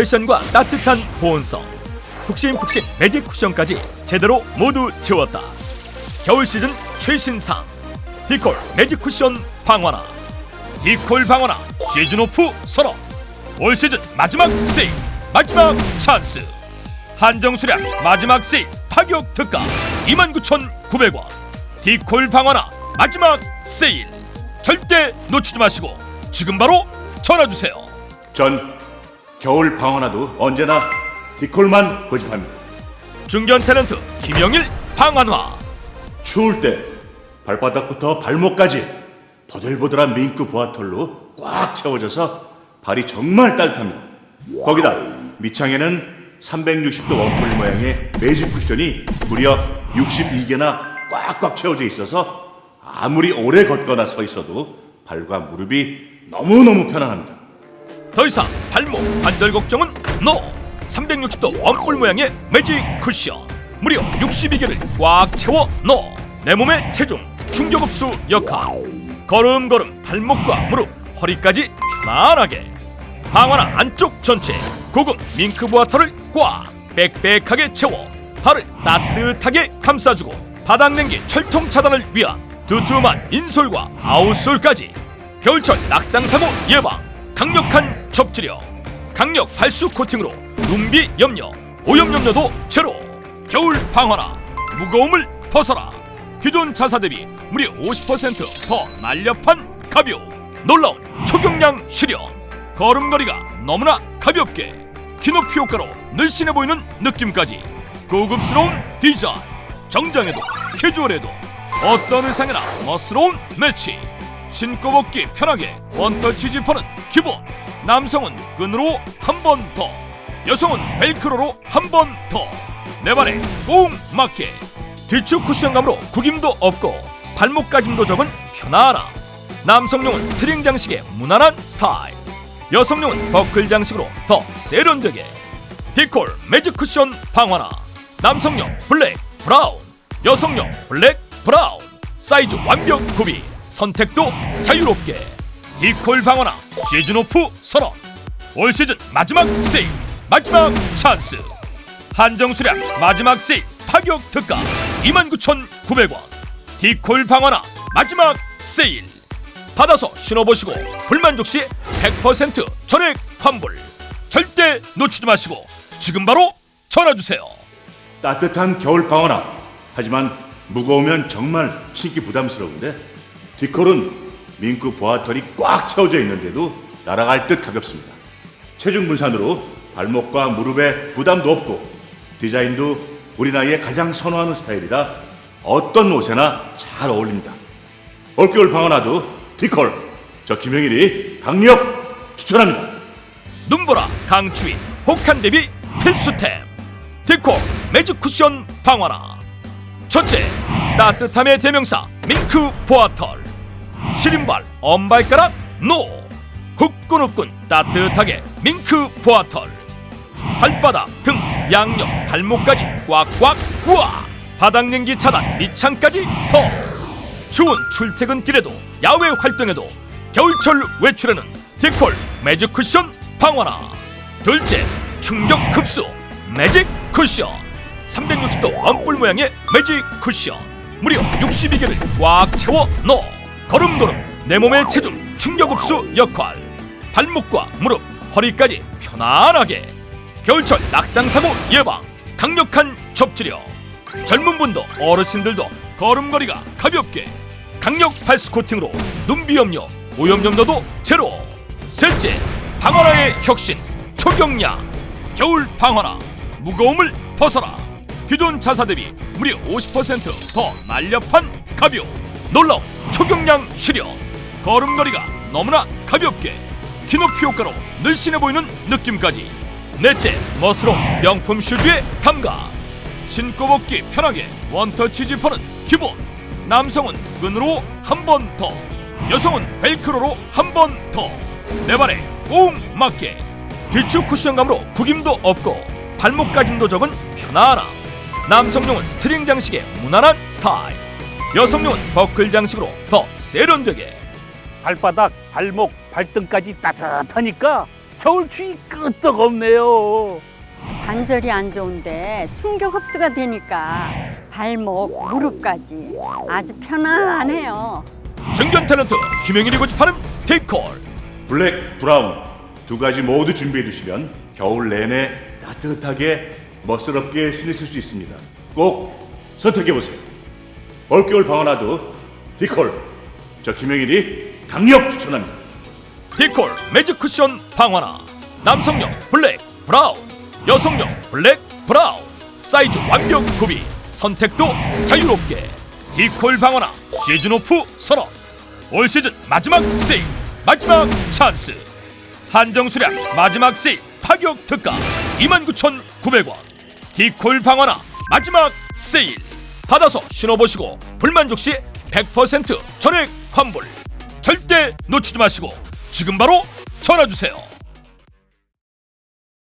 패션과 따뜻한 보온성. 푹신푹신 매직 쿠션까지 제대로 모두 채웠다. 겨울 시즌 최신상. 디콜 매직 쿠션 방화나 디콜 방화나 시즌 오프 선언 올 시즌 마지막 세일 마지막 찬스. 한정 수량 마지막 세일 파격 특가 29,900원. 디콜 방화나 마지막 세일. 절대 놓치지 마시고 지금 바로 전화 주세요. 전 겨울 방언화도 언제나 디콜만 고집합니다. 중견 탤런트 김영일 방한화 추울 때 발바닥부터 발목까지 보들보들한 밍크 보아털로 꽉 채워져서 발이 정말 따뜻합니다. 거기다 밑창에는 360도 원뿔 모양의 매직 쿠션이 무려 62개나 꽉꽉 채워져 있어서 아무리 오래 걷거나 서 있어도 발과 무릎이 너무너무 편안합니다. 더 이상 발목 관절 걱정은 NO. 360도 원뿔 모양의 매직 쿠션 무려 62개를 꽉 채워 넣어 내 몸의 체중 충격 흡수 역할. 걸음걸음 발목과 무릎 허리까지 편안하게. 방화나 안쪽 전체 고급 밍크 보아털을 꽉 빽빽하게 채워 발을 따뜻하게 감싸주고 바닥 냉기 철통 차단을 위한 두툼한 인솔과 아웃솔까지. 겨울철 낙상 사고 예방 강력한 접지력 강력 발수 코팅으로 눈비 염려 오염 염려도 제로. 겨울 방화나 무거움을 벗어라. 기존 자사 대비 무려 50%더 날렵한 가벼움. 놀라운 초경량 실현 걸음걸이가 너무나 가볍게 키높이 효과로 늘씬해 보이는 느낌까지 고급스러운 디자인. 정장에도 캐주얼에도 어떤 의상이나 멋스러운 매치. 신고 벗기 편하게 원터치 지퍼는 기본 남성은 끈으로 한 번 더 여성은 벨크로로 한 번 더. 내 발에 꼭 맞게. 뒤축 쿠션감으로 구김도 없고 발목 가짐도 적은 편안함. 남성용은 스트링 장식의 무난한 스타일. 여성용은 버클 장식으로 더 세련되게. 디콜 매직 쿠션 방화나. 남성용 블랙 브라운. 여성용 블랙 브라운. 사이즈 완벽 구비. 선택도 자유롭게 디콜 방화나 시즌 오프 선언. 올 시즌 마지막 세일 마지막 찬스. 한정 수량 마지막 세일 파격 특가 29,900원. 디콜 방화나 마지막 세일. 받아서 신어보시고 불만족 시 100% 전액 환불. 절대 놓치지 마시고 지금 바로 전화 주세요. 따뜻한 겨울 방어나. 하지만 무거우면 정말 신기 부담스러운데 디콜은 밍크 보아털이 꽉 채워져 있는데도 날아갈 듯 가볍습니다. 체중 분산으로 발목과 무릎에 부담도 없고 디자인도 우리 나이에 가장 선호하는 스타일이라 어떤 옷에나 잘 어울립니다. 올겨울 방어나도 디콜 저 김영일이 강력 추천합니다. 눈보라 강추위 혹한 대비 필수템 디콜 매직 쿠션 방화나 첫째 따뜻함의 대명사 밍크 보아털 시린발 엄발가락 노. 후끈후끈 따뜻하게 밍크 보아털. 발바닥 등 양옆 발목까지 꽉꽉 우와 바닥 냉기 차단 밑창까지 더. 추운 출퇴근길에도 야외 활동에도 겨울철 외출에는 디콜 매직 쿠션 방화나. 둘째 충격 흡수 매직 쿠션. 360도 원뿔 모양의 매직 쿠션. 무려 62개를 꽉 채워 넣어 걸음걸음 내 몸의 체중 충격 흡수 역할 발목과 무릎 허리까지 편안하게. 겨울철 낙상 사고 예방 강력한 접지력. 젊은 분도 어르신들도 걸음걸이가 가볍게. 강력 발수 코팅으로 눈비 염려 오염 염려도 제로. 셋째 방어라의 혁신 초경량. 겨울 방어라 무거움을 벗어라. 기존 자사 대비 무려 50%더 날렵한 가벼움 놀라운 초경량 실현 걸음걸이가 너무나 가볍게 키높이 효과로 늘씬해 보이는 느낌까지. 넷째 멋스러운 명품 슈즈의 감각. 신고 벗기 편하게 원터치 지퍼는 기본. 남성은 끈으로 한 번 더. 여성은 벨크로로 한 번 더. 내 발에 꼭 맞게. 뒤축 쿠션감으로 구김도 없고 발목 가짐도 적은 편안함. 남성용은 스트링 장식의 무난한 스타일 여성용은 버클 장식으로 더 세련되게 발바닥, 발목, 발등까지 따뜻하니까 겨울 추위 끄떡 없네요. 관절이 안 좋은데 충격 흡수가 되니까 발목, 무릎까지 아주 편안해요. 정견 탤런트 김영일이 고집하는 디콜 블랙, 브라운 두 가지 모두 준비해 두시면 겨울 내내 따뜻하게 멋스럽게 신으실 수 있습니다. 꼭 선택해 보세요. 올겨울 방어나도 디콜. 저 김영일이 강력 추천합니다. 디콜 매직 쿠션 방화나 남성용 블랙 브라운 여성용 블랙 브라운 사이즈 완벽 구비. 선택도 자유롭게. 디콜 방화나 시즌 오프 선언. 올 시즌 마지막 세일. 마지막 찬스. 한정 수량 마지막 세일. 파격 특가 29,900원. 디콜 방화나 마지막 세일 받아서 신어보시고 불만족 시 100% 전액 환불 절대 놓치지 마시고 지금 바로 전화 주세요.